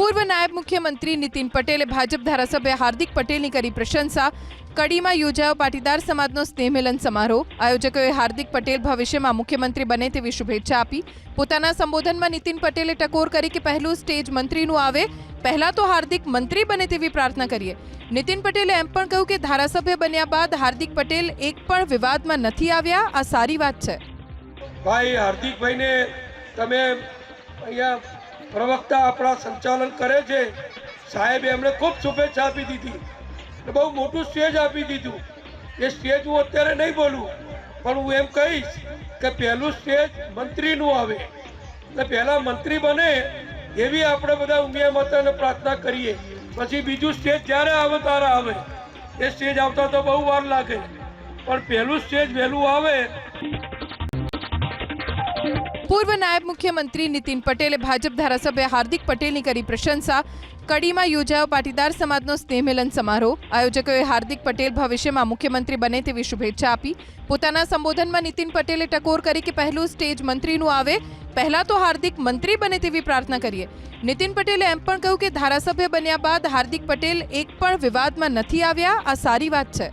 પૂર્વ નાયબ મુખ્યમંત્રી નીતિન પટેલે ભાજપ ધારાસભ્ય હાર્દિક પટેલની કરી પ્રશંસા. કડીમાં યોજાયો પાટીદાર સમાજનો સ્નેહ મિલન સમારોહ. આયોજકોએ હાર્દિક પટેલ ભવિષ્યમાં મુખ્યમંત્રી બને તેવી શુભેચ્છા આપી. પોતાના સંબોધનમાં નીતિન પટેલે ટકોર કરી કે પહેલું સ્ટેજ મંત્રીનું આવે, પહેલા તો હાર્દિક મંત્રી બને તેવી પ્રાર્થના કરીએ. નીતિન પટેલે એમ પણ કહ્યું કે ધારાસભ્ય બન્યા બાદ હાર્દિક પટેલ એક પણ વિવાદમાં નથી આવ્યા. આ સારી વાત છે. ભાઈ, હાર્દિકભાઈને તમે અહીંયા પ્રવક્તા આપણા સંચાલન કરે છે. સાહેબે એમણે ખૂબ શુભેચ્છા આપી દીધી. બહુ મોટું સ્ટેજ આપી દીધું. એ સ્ટેજ હું અત્યારે નહીં બોલું, પણ હું એમ કહીશ કે પહેલું સ્ટેજ મંત્રીનું આવે. એટલે પહેલાં મંત્રી બને એવી આપણે બધા ઉમિયા માતાને પ્રાર્થના કરીએ. પછી બીજું સ્ટેજ જ્યારે આવે ત્યારે આવે. એ સ્ટેજ આવતા તો બહુ વાર લાગે. પણ પહેલું સ્ટેજ વહેલું આવે પૂર્વ નાયબ મુખ્યમંત્રી નીતિન પટેલે ભાજપ ધારાસભ્ય હાર્દિક પટેલની કરી પ્રશંસા. કડીમાં યોજાયો પાટીદાર સમાજનો સ્નેહ મિલન સમારોહ. આયોજકોએ હાર્દિક પટેલ ભવિષ્યમાં મુખ્યમંત્રી બને તેવી શુભેચ્છા આપી. પોતાના સંબોધનમાં નીતિન પટેલે ટકોર કરી કે પહેલું સ્ટેજ મંત્રીનું આવે, પહેલા તો હાર્દિક મંત્રી બને તેવી પ્રાર્થના કરીએ. નીતિન પટેલે એમ પણ કહ્યું કે ધારાસભ્ય બન્યા બાદ હાર્દિક પટેલ એક પણ વિવાદમાં નથી આવ્યા. આ સારી વાત છે.